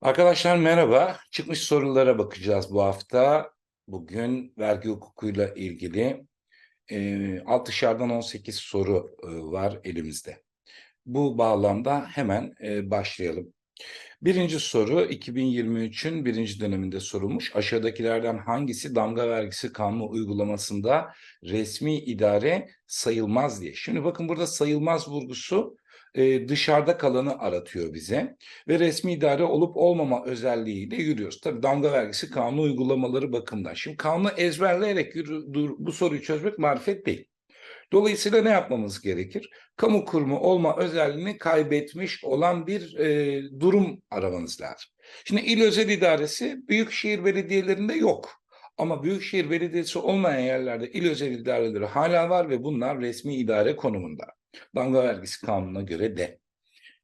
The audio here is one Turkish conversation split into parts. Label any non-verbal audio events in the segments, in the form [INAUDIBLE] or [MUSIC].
Arkadaşlar merhaba. Çıkmış sorulara bakacağız bu hafta. Bugün vergi hukukuyla ilgili e, alt dışarıdan 18 soru e, var elimizde. Bu bağlamda hemen e, başlayalım. Birinci soru 2023'ün birinci döneminde sorulmuş. Aşağıdakilerden hangisi damga vergisi kanunu uygulamasında resmi idare sayılmaz diye. Şimdi bakın burada sayılmaz vurgusu e, dışarıda kalanı aratıyor bize ve resmi idare olup olmama özelliğiyle yürüyoruz. Tabii damga vergisi kanunu uygulamaları bakımından. Şimdi kanunu ezberleyerek yürü, dur, bu soruyu çözmek marifet değil. Dolayısıyla ne yapmamız gerekir? Kamu kurumu olma özelliğini kaybetmiş olan bir e, durum aramanız lazım. Şimdi il özel idaresi büyükşehir belediyelerinde yok. Ama büyükşehir belediyesi olmayan yerlerde il özel idareleri hala var ve bunlar resmi idare konumunda. Damga vergisi kanununa göre de.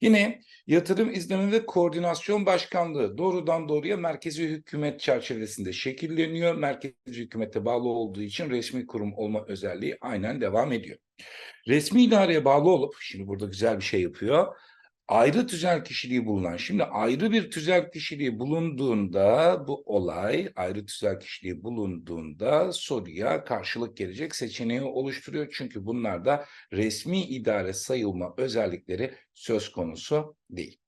Yine Yatırım İzleme ve Koordinasyon Başkanlığı doğrudan doğruya merkezi hükümet çerçevesinde şekilleniyor. Merkezi hükümete bağlı olduğu için resmi kurum olma özelliği aynen devam ediyor. Resmi idareye bağlı olup, şimdi burada güzel bir şey yapıyor. Ayrı tüzel kişiliği bulunan, şimdi ayrı bir tüzel kişiliği bulunduğunda bu olay, ayrı tüzel kişiliği bulunduğunda soruya karşılık gelecek seçeneği oluşturuyor. Çünkü bunlarda resmi idare sayılma özellikleri söz konusu değil.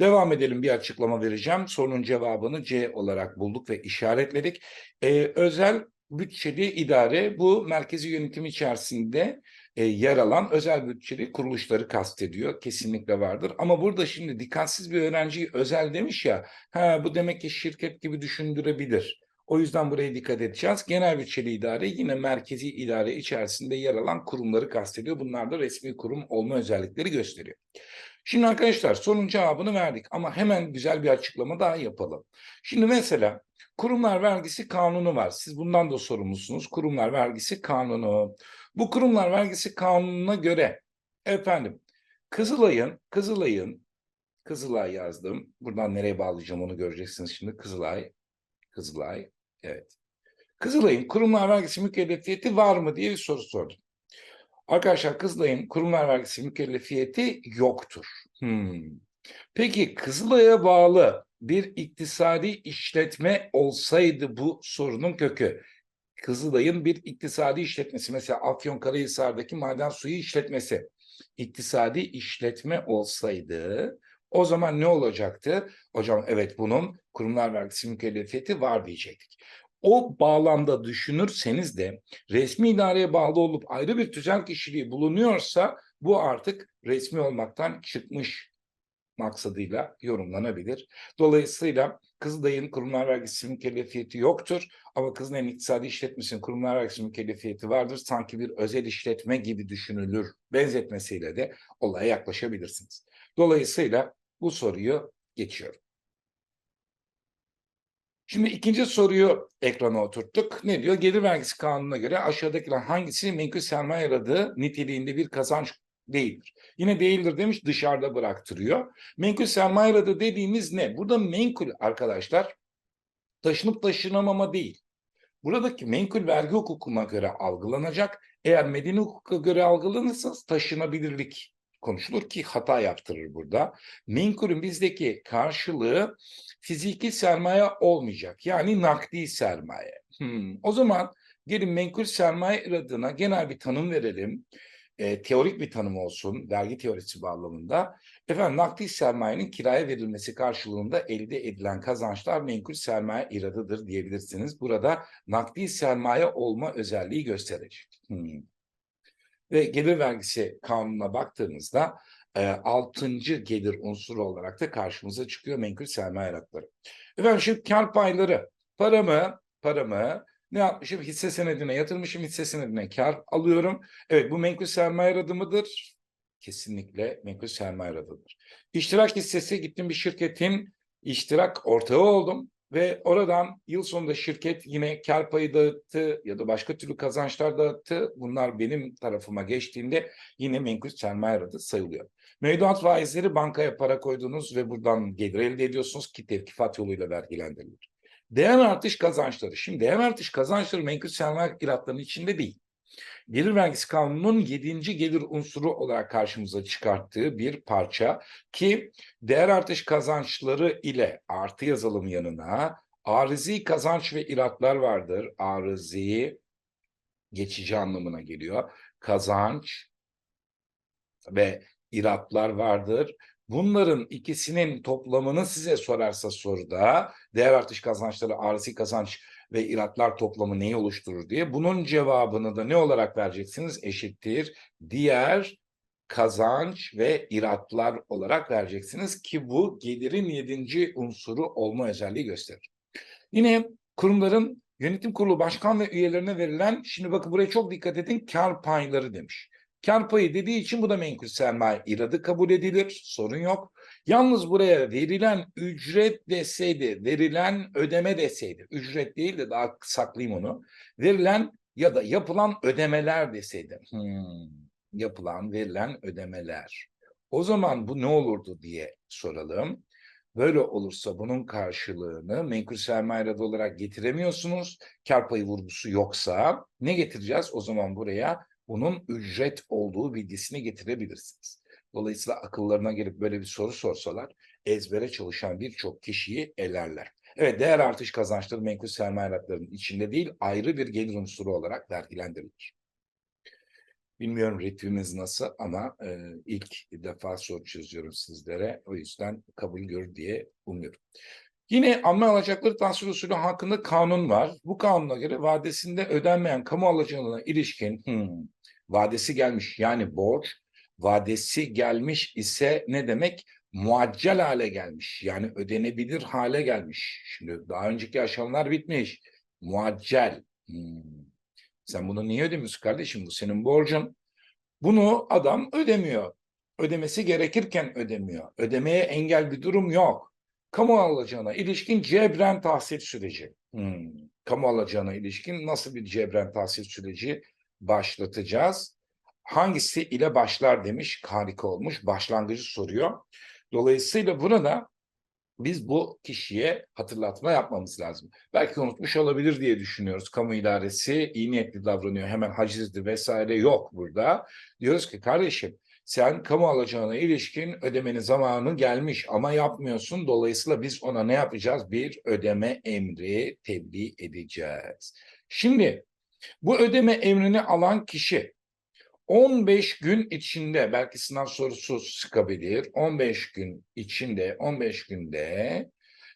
Devam edelim bir açıklama vereceğim. Sorunun cevabını C olarak bulduk ve işaretledik. Ee, özel bütçeli idare bu merkezi yönetim içerisinde e, yer alan özel bütçeli kuruluşları kastediyor. Kesinlikle vardır. Ama burada şimdi dikkatsiz bir öğrenci özel demiş ya, ha bu demek ki şirket gibi düşündürebilir. O yüzden buraya dikkat edeceğiz. Genel bütçeli idare yine merkezi idare içerisinde yer alan kurumları kastediyor. Bunlar da resmi kurum olma özellikleri gösteriyor. Şimdi arkadaşlar sorunun cevabını verdik ama hemen güzel bir açıklama daha yapalım. Şimdi mesela kurumlar vergisi kanunu var. Siz bundan da sorumlusunuz. Kurumlar vergisi kanunu. Bu kurumlar vergisi kanununa göre efendim Kızılay'ın Kızılay'ın Kızılay yazdım. Buradan nereye bağlayacağım onu göreceksiniz şimdi. Kızılay Kızılay evet. Kızılay'ın kurumlar vergisi mükellefiyeti var mı diye bir soru sordum. Arkadaşlar Kızılay'ın kurumlar vergisi mükellefiyeti yoktur. Hmm. Peki Kızılay'a bağlı bir iktisadi işletme olsaydı bu sorunun kökü. Kızılay'ın bir iktisadi işletmesi mesela Afyonkarahisar'daki maden suyu işletmesi iktisadi işletme olsaydı o zaman ne olacaktı? Hocam evet bunun kurumlar vergisi mükellefiyeti var diyecektik. O bağlamda düşünürseniz de resmi idareye bağlı olup ayrı bir tüzel kişiliği bulunuyorsa bu artık resmi olmaktan çıkmış maksadıyla yorumlanabilir. Dolayısıyla Kızılay'ın kurumlar vergisi mükellefiyeti yoktur ama Kızılay'ın iktisadi işletmesinin kurumlar vergisi mükellefiyeti vardır. Sanki bir özel işletme gibi düşünülür benzetmesiyle de olaya yaklaşabilirsiniz. Dolayısıyla bu soruyu geçiyorum. Şimdi ikinci soruyu ekrana oturttuk. Ne diyor? Gelir vergisi kanununa göre aşağıdakiler hangisi menkul sermaye yaradığı niteliğinde bir kazanç değildir. Yine değildir demiş dışarıda bıraktırıyor. Menkul sermaye yaradığı dediğimiz ne? Burada menkul arkadaşlar taşınıp taşınamama değil. Buradaki menkul vergi hukukuna göre algılanacak. Eğer medeni hukuka göre algılanırsa taşınabilirlik konuşulur ki hata yaptırır burada. Menkulün bizdeki karşılığı fiziki sermaye olmayacak. Yani nakdi sermaye. Hmm. O zaman gelin menkul sermaye adına genel bir tanım verelim. E, teorik bir tanım olsun vergi teorisi bağlamında. Efendim nakdi sermayenin kiraya verilmesi karşılığında elde edilen kazançlar menkul sermaye iradıdır diyebilirsiniz. Burada nakdi sermaye olma özelliği gösterecek. Hmm. Ve gelir vergisi kanununa baktığımızda e, altıncı gelir unsuru olarak da karşımıza çıkıyor menkul sermaye hakları. Efendim şimdi kar payları paramı paramı ne yapmışım hisse senedine yatırmışım hisse senedine kar alıyorum. Evet bu menkul sermaye adı mıdır? Kesinlikle menkul sermaye adıdır. İştirak hissesi gittim bir şirketin iştirak ortağı oldum ve oradan yıl sonunda şirket yine kar payı dağıttı ya da başka türlü kazançlar dağıttı. Bunlar benim tarafıma geçtiğinde yine menkul sermaye adı sayılıyor. Mevduat faizleri bankaya para koydunuz ve buradan gelir elde ediyorsunuz ki tevkifat yoluyla vergilendirilir. Değer artış kazançları. Şimdi değer artış kazançları menkul sermaye iratlarının içinde değil. Gelir vergisi kanununun 7. gelir unsuru olarak karşımıza çıkarttığı bir parça ki değer artış kazançları ile artı yazalım yanına arızi kazanç ve iratlar vardır. Arızi geçici anlamına geliyor. Kazanç ve iratlar vardır. Bunların ikisinin toplamını size sorarsa soruda değer artış kazançları, arızi kazanç ve iratlar toplamı neyi oluşturur diye bunun cevabını da ne olarak vereceksiniz? Eşittir diğer kazanç ve iratlar olarak vereceksiniz ki bu gelirin yedinci unsuru olma özelliği gösterir. Yine kurumların yönetim kurulu başkan ve üyelerine verilen, şimdi bakın buraya çok dikkat edin, kar payları demiş. Kar payı dediği için bu da menkul sermaye iradı kabul edilir, sorun yok. Yalnız buraya verilen ücret deseydi, verilen ödeme deseydi, ücret değil de daha saklayayım onu, verilen ya da yapılan ödemeler deseydi, hmm, yapılan, verilen ödemeler. O zaman bu ne olurdu diye soralım. Böyle olursa bunun karşılığını menkul sermaye iradı olarak getiremiyorsunuz. Kar payı vurgusu yoksa ne getireceğiz? O zaman buraya bunun ücret olduğu bilgisini getirebilirsiniz. Dolayısıyla akıllarına gelip böyle bir soru sorsalar ezbere çalışan birçok kişiyi elerler. Evet değer artış kazançları menkul sermaye iratlarının içinde değil ayrı bir gelir unsuru olarak vergilendirilir. Bilmiyorum ritmimiz nasıl ama e, ilk defa soru çözüyorum sizlere. O yüzden kabul görür diye umuyorum. Yine amme alacakları tahsil usulü hakkında kanun var. Bu kanuna göre vadesinde ödenmeyen kamu alacağına ilişkin hmm, vadesi gelmiş yani borç vadesi gelmiş ise ne demek? Muaccel hale gelmiş. Yani ödenebilir hale gelmiş. Şimdi daha önceki aşamalar bitmiş. Muaccel. Hmm. Sen bunu niye ödemiyorsun kardeşim? Bu senin borcun. Bunu adam ödemiyor. Ödemesi gerekirken ödemiyor. Ödemeye engel bir durum yok. Kamu alacağına ilişkin cebren tahsil süreci. Hmm. Kamu alacağına ilişkin nasıl bir cebren tahsil süreci başlatacağız? Hangisi ile başlar demiş. Harika olmuş. Başlangıcı soruyor. Dolayısıyla burada biz bu kişiye hatırlatma yapmamız lazım. Belki unutmuş olabilir diye düşünüyoruz. Kamu idaresi iyi niyetli davranıyor. Hemen hacizdi vesaire yok burada. Diyoruz ki kardeşim sen kamu alacağına ilişkin ödemenin zamanı gelmiş ama yapmıyorsun. Dolayısıyla biz ona ne yapacağız? Bir ödeme emri tebliğ edeceğiz. Şimdi bu ödeme emrini alan kişi 15 gün içinde belki sınav sorusu sıkabilir. 15 gün içinde 15 günde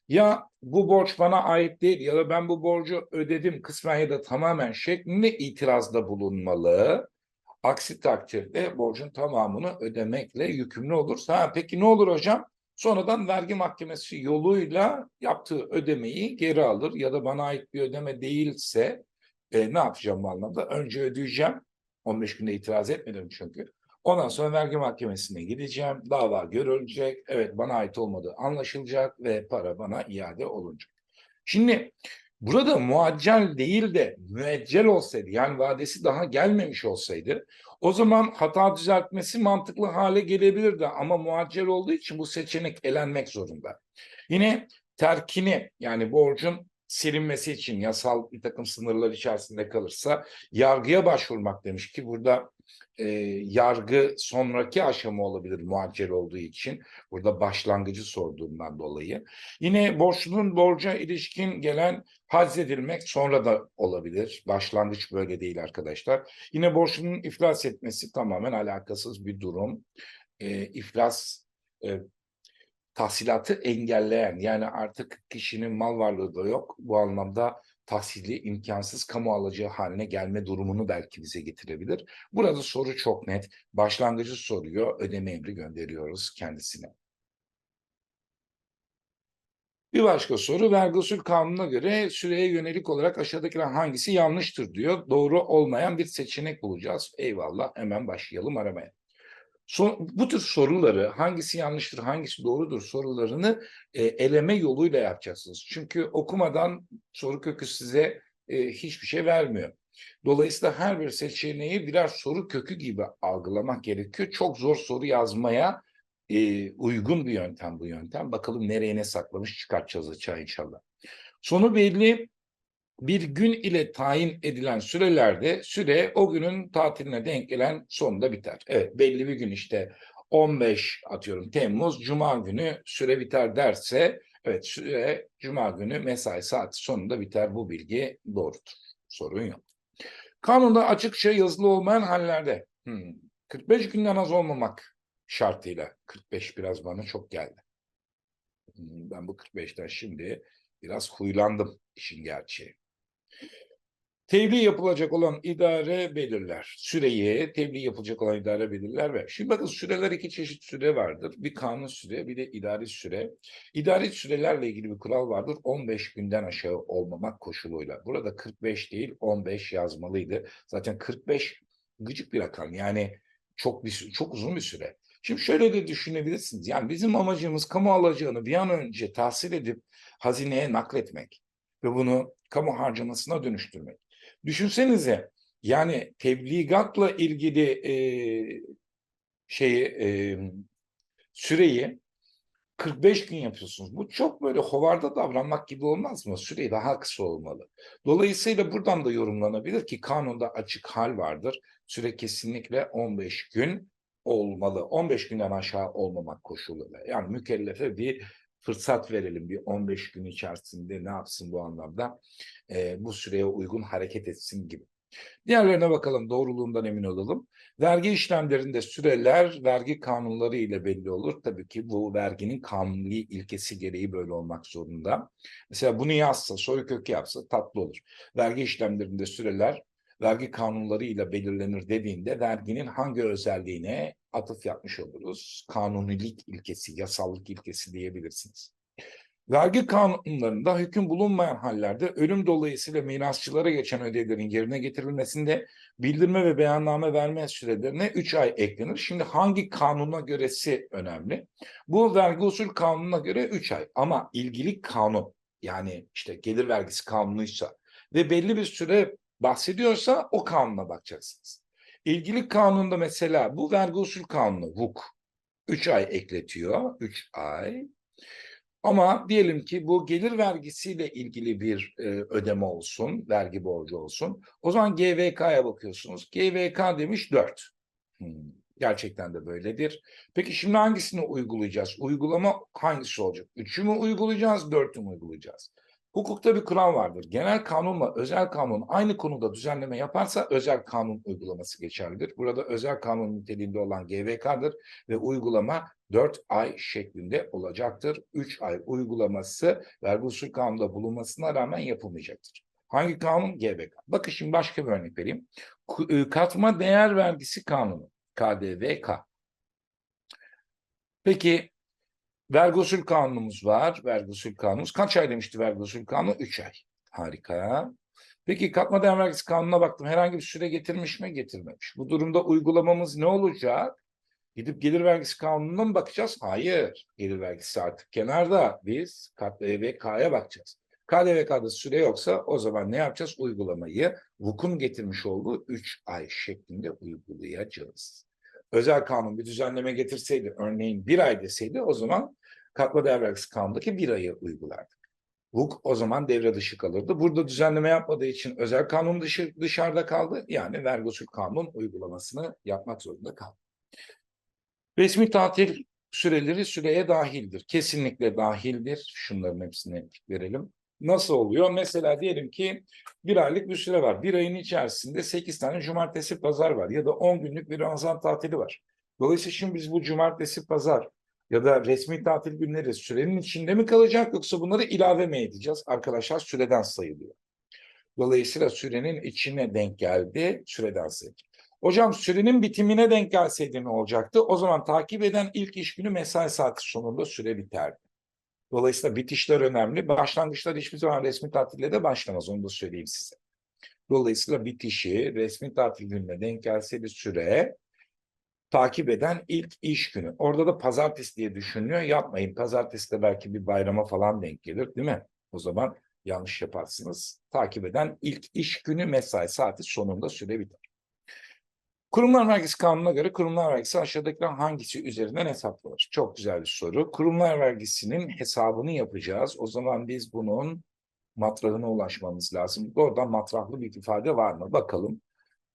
ya bu borç bana ait değil ya da ben bu borcu ödedim kısmen ya da tamamen şeklinde itirazda bulunmalı. Aksi takdirde borcun tamamını ödemekle yükümlü olursa ha, peki ne olur hocam? Sonradan vergi mahkemesi yoluyla yaptığı ödemeyi geri alır ya da bana ait bir ödeme değilse e, ne yapacağım bu anlamda? Önce ödeyeceğim 15 günde itiraz etmedim çünkü. Ondan sonra vergi mahkemesine gideceğim. Dava görülecek. Evet bana ait olmadığı anlaşılacak ve para bana iade olunacak. Şimdi burada muaccel değil de müeccel olsaydı yani vadesi daha gelmemiş olsaydı o zaman hata düzeltmesi mantıklı hale gelebilirdi ama muaccel olduğu için bu seçenek elenmek zorunda. Yine terkini yani borcun silinmesi için yasal bir takım sınırlar içerisinde kalırsa yargıya başvurmak demiş ki burada e, yargı sonraki aşama olabilir muaccel olduğu için. Burada başlangıcı sorduğumdan dolayı. Yine borçlunun borca ilişkin gelen haczedilmek sonra da olabilir. Başlangıç böyle değil arkadaşlar. Yine borçlunun iflas etmesi tamamen alakasız bir durum. E, iflas e, tahsilatı engelleyen yani artık kişinin mal varlığı da yok. Bu anlamda tahsili imkansız kamu alacağı haline gelme durumunu belki bize getirebilir. Burada soru çok net. Başlangıcı soruyor, ödeme emri gönderiyoruz kendisine. Bir başka soru vergi usul kanununa göre süreye yönelik olarak aşağıdakiler hangisi yanlıştır diyor. Doğru olmayan bir seçenek bulacağız. Eyvallah hemen başlayalım aramaya. Son, bu tür soruları hangisi yanlıştır, hangisi doğrudur sorularını e, eleme yoluyla yapacaksınız. Çünkü okumadan soru kökü size e, hiçbir şey vermiyor. Dolayısıyla her bir seçeneği birer soru kökü gibi algılamak gerekiyor. Çok zor soru yazmaya e, uygun bir yöntem bu yöntem. Bakalım nereye ne saklamış çıkartacağız açığa inşallah. Sonu belli bir gün ile tayin edilen sürelerde süre o günün tatiline denk gelen sonunda biter. Evet belli bir gün işte 15 atıyorum Temmuz Cuma günü süre biter derse evet süre Cuma günü mesai saati sonunda biter bu bilgi doğrudur. Sorun yok. Kanunda açıkça yazılı olmayan hallerde hmm, 45 günden az olmamak şartıyla 45 biraz bana çok geldi. Hmm, Ben bu 45'ten şimdi biraz huylandım işin gerçeği. Tebliğ yapılacak olan idare belirler. Süreyi tebliğ yapılacak olan idare belirler ve şimdi bakın süreler iki çeşit süre vardır. Bir kanun süre bir de idari süre. İdari sürelerle ilgili bir kural vardır. 15 günden aşağı olmamak koşuluyla. Burada 45 değil 15 yazmalıydı. Zaten 45 gıcık bir rakam. Yani çok bir çok uzun bir süre. Şimdi şöyle de düşünebilirsiniz. Yani bizim amacımız kamu alacağını bir an önce tahsil edip hazineye nakletmek ve bunu kamu harcamasına dönüştürmek. Düşünsenize yani tebligatla ilgili e, şeyi e, süreyi 45 gün yapıyorsunuz. Bu çok böyle hovarda davranmak gibi olmaz mı? Süre daha kısa olmalı. Dolayısıyla buradan da yorumlanabilir ki kanunda açık hal vardır. Süre kesinlikle 15 gün olmalı. 15 günden aşağı olmamak koşuluyla. Yani mükellefe bir fırsat verelim. Bir 15 gün içerisinde ne yapsın bu anlamda? e, bu süreye uygun hareket etsin gibi. Diğerlerine bakalım doğruluğundan emin olalım. Vergi işlemlerinde süreler vergi kanunları ile belli olur. Tabii ki bu verginin kanuni ilkesi gereği böyle olmak zorunda. Mesela bunu yazsa, soykök yapsa tatlı olur. Vergi işlemlerinde süreler vergi kanunları ile belirlenir dediğinde verginin hangi özelliğine atıf yapmış oluruz? Kanunilik ilkesi, yasallık ilkesi diyebilirsiniz. Vergi kanunlarında hüküm bulunmayan hallerde ölüm dolayısıyla mirasçılara geçen ödevlerin yerine getirilmesinde bildirme ve beyanname verme sürelerine 3 ay eklenir. Şimdi hangi kanuna göresi önemli? Bu vergi usul kanununa göre 3 ay ama ilgili kanun yani işte gelir vergisi kanunuysa ve belli bir süre bahsediyorsa o kanuna bakacaksınız. İlgili kanunda mesela bu vergi usul kanunu VUK 3 ay ekletiyor. 3 ay. Ama diyelim ki bu gelir vergisiyle ilgili bir e, ödeme olsun, vergi borcu olsun. O zaman GVK'ya bakıyorsunuz. GVK demiş 4. Hmm, gerçekten de böyledir. Peki şimdi hangisini uygulayacağız? Uygulama hangisi olacak? 3'ü mü uygulayacağız, 4'ü mü uygulayacağız? Hukukta bir kural vardır. Genel kanunla özel kanun aynı konuda düzenleme yaparsa özel kanun uygulaması geçerlidir. Burada özel kanun niteliğinde olan GVK'dır ve uygulama 4 ay şeklinde olacaktır. 3 ay uygulaması vergi usul kanunda bulunmasına rağmen yapılmayacaktır. Hangi kanun? GBK. Bakın şimdi başka bir örnek vereyim. K- Katma değer vergisi kanunu. KDVK. Peki vergi usul kanunumuz var. Vergi usul kanunumuz. Kaç ay demişti vergi usul kanunu? 3 ay. Harika. Peki katma değer vergisi kanununa baktım. Herhangi bir süre getirmiş mi? Getirmemiş. Bu durumda uygulamamız ne olacak? Gidip gelir vergisi kanununa mı bakacağız? Hayır. Gelir vergisi artık kenarda. Biz KDVK'ya bakacağız. KDVK'da süre yoksa o zaman ne yapacağız? Uygulamayı VUK'un getirmiş olduğu 3 ay şeklinde uygulayacağız. Özel kanun bir düzenleme getirseydi, örneğin bir ay deseydi o zaman katma değer vergisi kanundaki bir ayı uygulardık. VUK o zaman devre dışı kalırdı. Burada düzenleme yapmadığı için özel kanun dışı, dışarıda kaldı. Yani vergi usul kanun uygulamasını yapmak zorunda kaldı. Resmi tatil süreleri süreye dahildir. Kesinlikle dahildir. Şunların hepsini verelim. Nasıl oluyor? Mesela diyelim ki bir aylık bir süre var. Bir ayın içerisinde 8 tane cumartesi pazar var ya da 10 günlük bir Ramazan tatili var. Dolayısıyla şimdi biz bu cumartesi pazar ya da resmi tatil günleri sürenin içinde mi kalacak yoksa bunları ilave mi edeceğiz? Arkadaşlar süreden sayılıyor. Dolayısıyla sürenin içine denk geldi, süreden sayılıyor. Hocam sürenin bitimine denk gelseydi ne olacaktı? O zaman takip eden ilk iş günü mesai saati sonunda süre biterdi. Dolayısıyla bitişler önemli. Başlangıçlar hiçbir zaman resmi tatille de başlamaz. Onu da söyleyeyim size. Dolayısıyla bitişi resmi tatil gününe denk gelseydi süre takip eden ilk iş günü. Orada da pazartesi diye düşünülüyor. Yapmayın. Pazartesi de belki bir bayrama falan denk gelir değil mi? O zaman yanlış yaparsınız. Takip eden ilk iş günü mesai saati sonunda süre biter. Kurumlar vergisi kanununa göre kurumlar vergisi aşağıdakilerden hangisi üzerinden hesaplanır? Çok güzel bir soru. Kurumlar vergisinin hesabını yapacağız. O zaman biz bunun matrahına ulaşmamız lazım. Oradan matrahlı bir ifade var mı? Bakalım.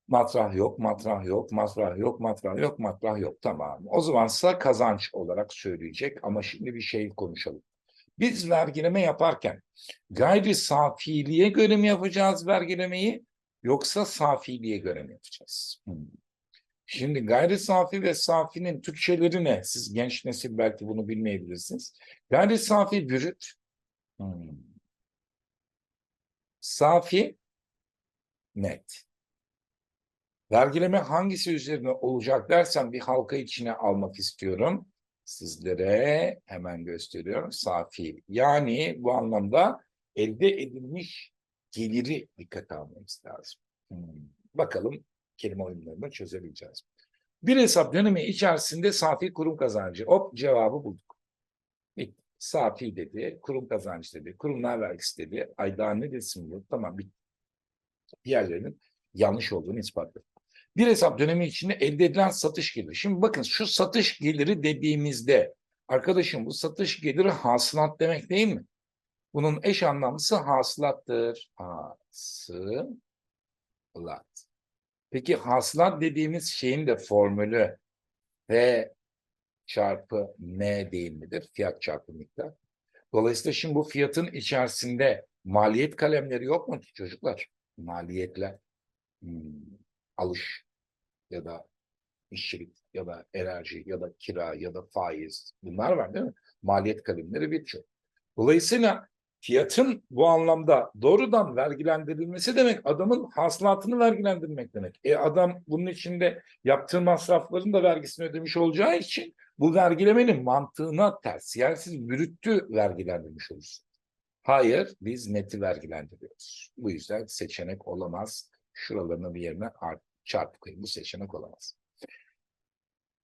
Matrah yok, matrah yok, matrah yok, matrah yok, matrah yok. Tamam. O zamansa kazanç olarak söyleyecek ama şimdi bir şey konuşalım. Biz vergileme yaparken gayri safiliğe göre mi yapacağız vergilemeyi yoksa safiliğe göre mi yapacağız? Hmm. Şimdi gayri safi ve safinin Türkçeleri ne? Siz genç nesil belki bunu bilmeyebilirsiniz. Gayri safi bürüt. Hmm. Safi net. Vergileme hangisi üzerine olacak dersen bir halka içine almak istiyorum. Sizlere hemen gösteriyorum. Safi. Yani bu anlamda elde edilmiş geliri dikkate almamız lazım. Hmm. Bakalım kelime oyunlarını çözebileceğiz. Bir hesap dönemi içerisinde safi kurum kazancı. Hop cevabı bulduk. Bitti. Safi dedi, kurum kazancı dedi, kurumlar vergisi dedi. Ay daha ne desin bu? Tamam bitti. Diğerlerinin yanlış olduğunu ispatladı. Bir hesap dönemi içinde elde edilen satış geliri. Şimdi bakın şu satış geliri dediğimizde arkadaşım bu satış geliri hasılat demek değil mi? Bunun eş anlamlısı hasılattır. Hasılat. Peki hasılat dediğimiz şeyin de formülü F çarpı M değil midir? Fiyat çarpı miktar. Dolayısıyla şimdi bu fiyatın içerisinde maliyet kalemleri yok mu çocuklar? Maliyetler. Hmm, alış ya da işçilik ya da enerji ya da kira ya da faiz bunlar var değil mi? Maliyet kalemleri birçok. Dolayısıyla fiyatın bu anlamda doğrudan vergilendirilmesi demek adamın hasılatını vergilendirmek demek. E adam bunun içinde yaptığı masrafların da vergisini ödemiş olacağı için bu vergilemenin mantığına ters. Yani siz bürüttü vergilendirmiş olursunuz. Hayır, biz neti vergilendiriyoruz. Bu yüzden seçenek olamaz. Şuralarını bir yerine çarpı koyayım. Bu seçenek olamaz.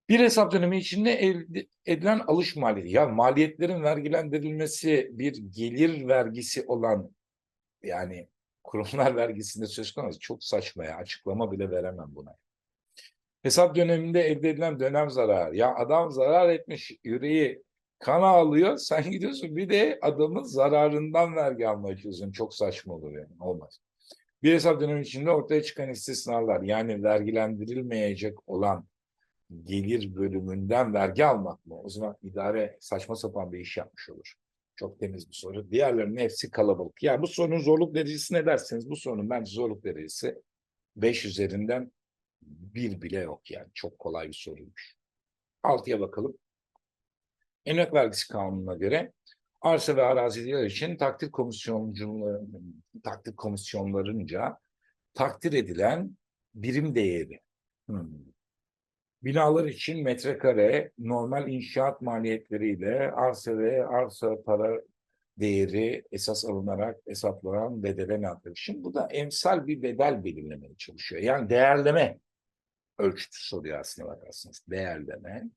Bir hesap dönemi içinde elde edilen alış maliyeti. Ya maliyetlerin vergilendirilmesi bir gelir vergisi olan yani kurumlar [LAUGHS] vergisinde söz konusu çok saçma ya. Açıklama bile veremem buna. Hesap döneminde elde edilen dönem zararı. Ya adam zarar etmiş, yüreği kan alıyor. Sen gidiyorsun bir de adamın zararından vergi almaya çalışıyorsun. Çok saçma olur yani. Olmaz. Bir hesap dönemi içinde ortaya çıkan istisnalar yani vergilendirilmeyecek olan gelir bölümünden vergi almak mı? O zaman idare saçma sapan bir iş yapmış olur. Çok temiz bir soru. Diğerlerinin hepsi kalabalık. Ya bu sorunun zorluk derecesi ne derseniz bu sorunun bence zorluk derecesi 5 üzerinden bir bile yok yani. Çok kolay bir soruymuş. Altıya bakalım. Emlak vergisi kanununa göre arsa ve araziler için takdir komisyoncuları, takdir komisyonlarınca takdir edilen birim değeri. Hmm. Binalar için metrekare normal inşaat maliyetleriyle arsa ve arsa para değeri esas alınarak hesaplanan bedele ne? Şimdi bu da emsal bir bedel belirlemeye çalışıyor. Yani değerleme ölçütü soruyor aslında bakarsınız. Değerleme,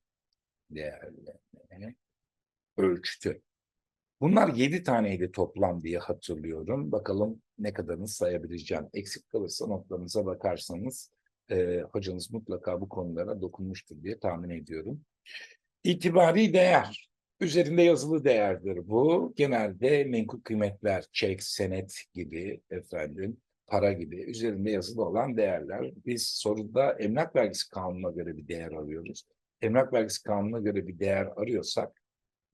değerleme, ölçütü. Bunlar yedi taneydi toplam diye hatırlıyorum. Bakalım ne kadarını sayabileceğim. Eksik kalırsa notlarınıza bakarsanız e, hocanız mutlaka bu konulara dokunmuştur diye tahmin ediyorum. İtibari değer, üzerinde yazılı değerdir bu. Genelde menkul kıymetler, çek, senet gibi efendim, para gibi üzerinde yazılı olan değerler. Biz soruda emlak vergisi kanununa göre bir değer arıyoruz. Emlak vergisi kanununa göre bir değer arıyorsak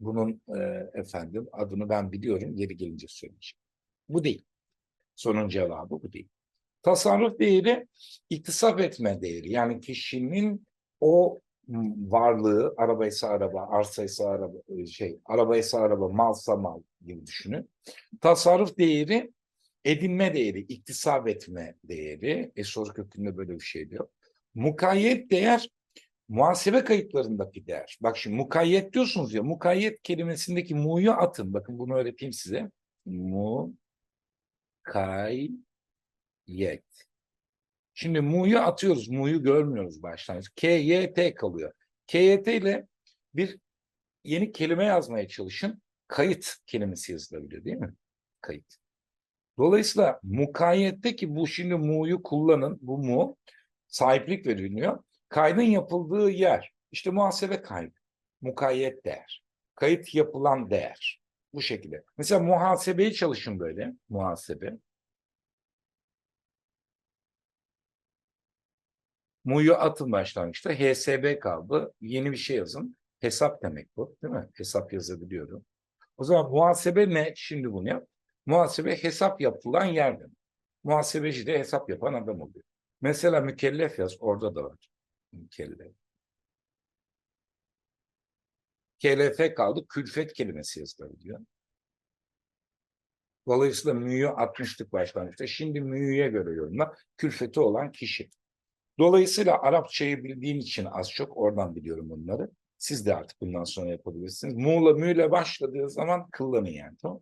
bunun e, efendim adını ben biliyorum geri gelince söyleyeceğim. Bu değil. Sorunun cevabı bu değil. Tasarruf değeri iktisap etme değeri. Yani kişinin o varlığı, arabaysa araba, arsaysa araba, şey, arabaysa araba, malsa mal gibi düşünün. Tasarruf değeri edinme değeri, iktisap etme değeri. E kökünde böyle bir şey diyor. Mukayyet değer muhasebe kayıtlarındaki değer. Bak şimdi mukayyet diyorsunuz ya, mukayyet kelimesindeki mu'yu atın. Bakın bunu öğreteyim size. Mu kay yet. Şimdi mu'yu atıyoruz. Mu'yu görmüyoruz başlangıç. K, Y, T kalıyor. K, Y, T ile bir yeni kelime yazmaya çalışın. Kayıt kelimesi yazılabiliyor değil mi? Kayıt. Dolayısıyla mukayyetteki bu şimdi mu'yu kullanın. Bu mu sahiplik veriliyor. Kaydın yapıldığı yer. işte muhasebe kaydı. Mukayyet değer. Kayıt yapılan değer. Bu şekilde. Mesela muhasebeyi çalışın böyle. Muhasebe. Mu'yu atın başlangıçta. HSB kaldı. Yeni bir şey yazın. Hesap demek bu. Değil mi? Hesap yazabiliyorum. O zaman muhasebe ne? Şimdi bunu yap. Muhasebe hesap yapılan yer demek. Muhasebeci de hesap yapan adam oluyor. Mesela mükellef yaz. Orada da var. Mükellef. KLF kaldı. Külfet kelimesi yazılabiliyor. Dolayısıyla mü'yü atmıştık başlangıçta. Şimdi mü'ye göre yorumla. Külfeti olan kişi. Dolayısıyla Arapçayı bildiğim için az çok oradan biliyorum bunları. Siz de artık bundan sonra yapabilirsiniz. Mu'la mü'yle başladığı zaman kullanın yani tamam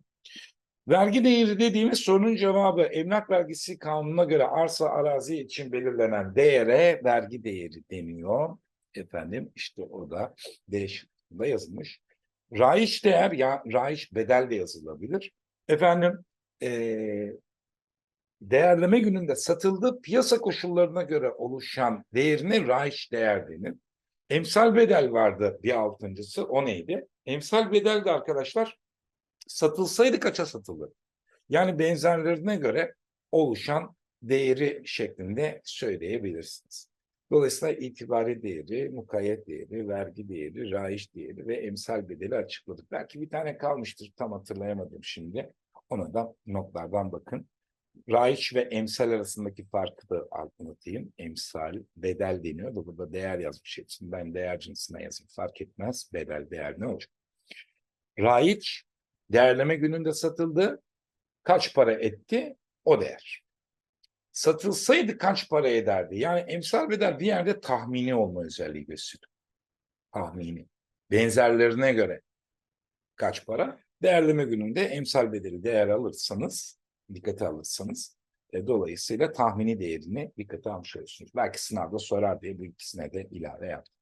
Vergi değeri dediğimiz sorunun cevabı emlak vergisi kanununa göre arsa arazi için belirlenen değere vergi değeri deniyor. Efendim işte orada D şıkkında yazılmış. Raiç değer ya raiç bedel de yazılabilir. Efendim eee değerleme gününde satıldığı piyasa koşullarına göre oluşan değerine raiç değer denir. Emsal bedel vardı bir altıncısı. O neydi? Emsal bedel de arkadaşlar satılsaydı kaça satılır? Yani benzerlerine göre oluşan değeri şeklinde söyleyebilirsiniz. Dolayısıyla itibari değeri, mukayyet değeri, vergi değeri, raiç değeri ve emsal bedeli açıkladık. Belki bir tane kalmıştır tam hatırlayamadım şimdi. Ona da notlardan bakın. Raiç ve emsal arasındaki farkı da anlatayım. Emsal, bedel deniyor da burada değer yazmış hepsini. Ben değer cinsine yazayım. Fark etmez. Bedel, değer ne olacak? Raiç, değerleme gününde satıldı. Kaç para etti? O değer. Satılsaydı kaç para ederdi? Yani emsal bedel bir yerde tahmini olma özelliği gösteriyor. Tahmini. Benzerlerine göre kaç para? Değerleme gününde emsal bedeli değer alırsanız dikkate alırsanız e, dolayısıyla tahmini değerini dikkate almış olursunuz. Belki sınavda sorar diye bu ikisine de ilave yaptım.